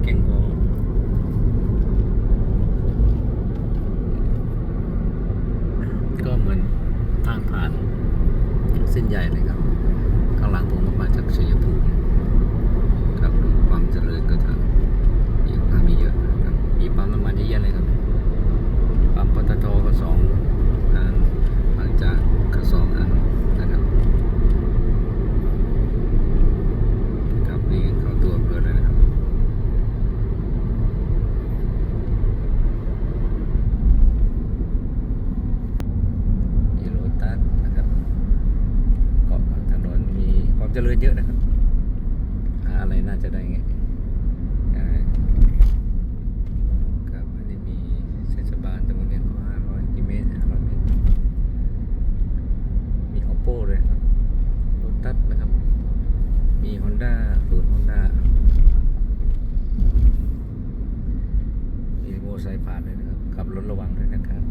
you can go ก็เหมือนทางผ่านเส้นใหญ่เลยครับ ข้างหลังผมก็มาจากชัยภูมิครับความเจริญก็จะมีความีเยอะครับมีปั๊มน้ำมันเยอะะเลยครับ จริญเยอะนะครับหาอะไรน่าจะได้ไงครับอันนี้มีเทศบาลตำบลเนียก็ห้าร้อยกิเมตรห้าร้อยเมตร มี oppo ด้วยครับรถตัดนะครับ มี honda ศูนย์ honda มีโมไซค์ผ่านด้วยนะครับ ขับรถระวังด้วยนะครับ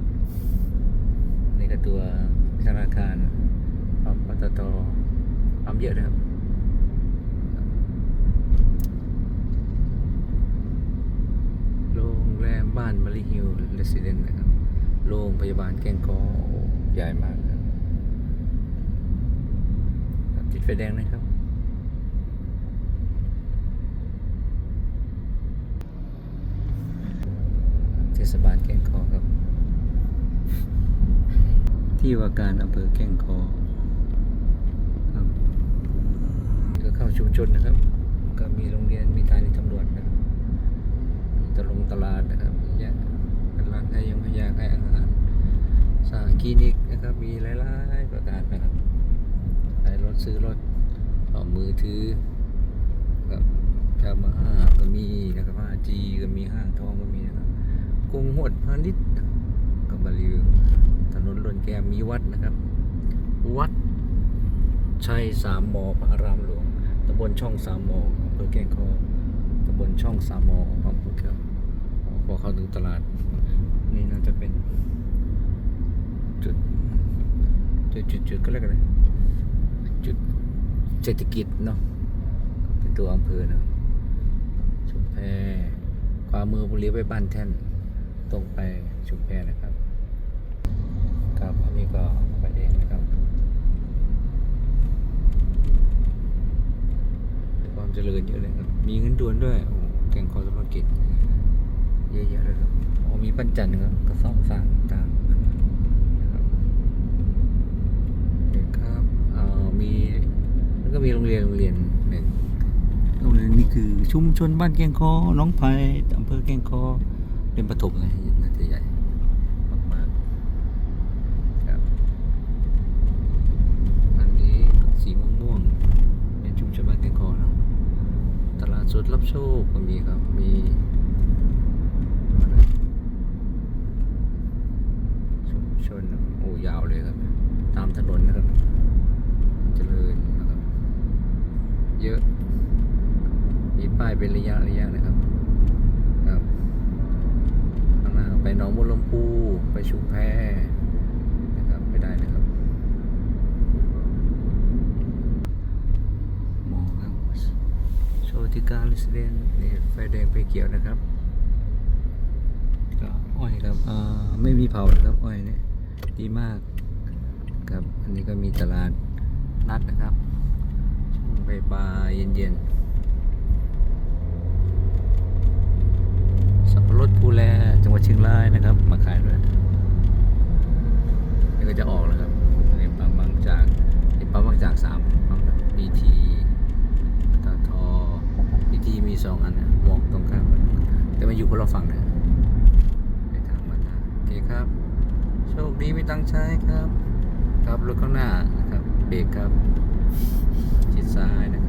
นี่ก็ตัวธนาคารปั๊มปตท ปั๊มเยอะนะครับโรงแรมบ้านมาริฮิลเรสซิเดนต์นะครับโรงพยาบาลแก้งเคอใหญ่มากครับติดไฟแดงนะครับเทศบาลแก้งคอครับ ที่ว่าการอำเภอแก้งคอครับก็ เข้าชุมชนนะครับ ก็มีโรงเรียนมีทานีตำรวจนะครับมีตลงตลาดนะครับยะเป็นร้านขายยงขายาขายอาหารสาคลินิกนะครับ มีหลายๆประการนะครับขายรถซื้อรถต่อมือถือกับยามาฮ่าก็มีนะครับห้าจีก็มีห้างทองก็มีนะครับกรุงหดพาณิชย์นะครับก็มารีวิวถนนลนแก้มมีวัดนะครับ วัดชัยสามหมอพระอารามหลวง ตำบลช่องสามมออำเภอแก้งคอตำบลช่องสามมอความพูดครับพอเข้าถึงตลาด นี่น่าจะเป็นจุดจุดจุดจุดก็เรียกอะไรจุดเศรษฐกิจเนาะเป็นตัวอำเภอนะชุมแพขวามือผมเลี้ยวไปบ้านแท่น ตรงไปชุมแพนะครับครับอันนี้ก็ไฟแดงนะครับ ความเจริญเยอะเลยครับ มีเงินด่วนด้วย โอ้แก่งคอธุรกิจ เยอะแยะเลยครับโอ้มีปั้นจันทร์ครับก็ซ่อมสร้างต่างนะครับเด็กครับเอ่อมีแล้วก็มีโรงเรียนโรงเรียนหนึ่งโรงเรียนนี่คือชุมชนบ้านแก่งคอน้องไผ่อำเภอแก่งคอเรียนประถมเลยน่าจะใหญ่มากๆครับ อันนี้สีม่วงม่วงๆเป็นชุมชนบ้านแก่งคอเนาะ ตลาดรับโชคก็มีครับ มีชุมชนโอ้ยาวเลยครับ ตามถนนนะครับ เจริญนะครับ เยอะ มีป้ายเป็นระยะระยะนะครับ ครับข้างหน้าไปหนองบัวลำพู ไปชุมแพนะครับ ไปได้นะครับ มองครับโชติ การลิสเดนนี่ไฟแดงไฟเขียวนะครับก็อ้อยครับไม่มีเผานะครับอ้อยเนี่ยดีมากครับอันนี้ก็มีตลาดนัดนะครับช่วงบ่ายๆเย็นๆสับปะรดภูแลจังหวัดเชียงรายนะครับ มาขายด้วยนี่ก็จะออกแล้วครับอันนี้ปั๊มบางจากนี่ปั๊มบางจากสามปั๊มบีทีตาทอบีทีมีสองอันนะมองตรงข้ามกันแต่ มาอยู่คนละฝั่งนะในทางมาทางโอเคครับ โชคดีไม่ตังใช้ครับ ครับรถข้างหน้านะครับเบรกครับชิดซ้ายนะครับ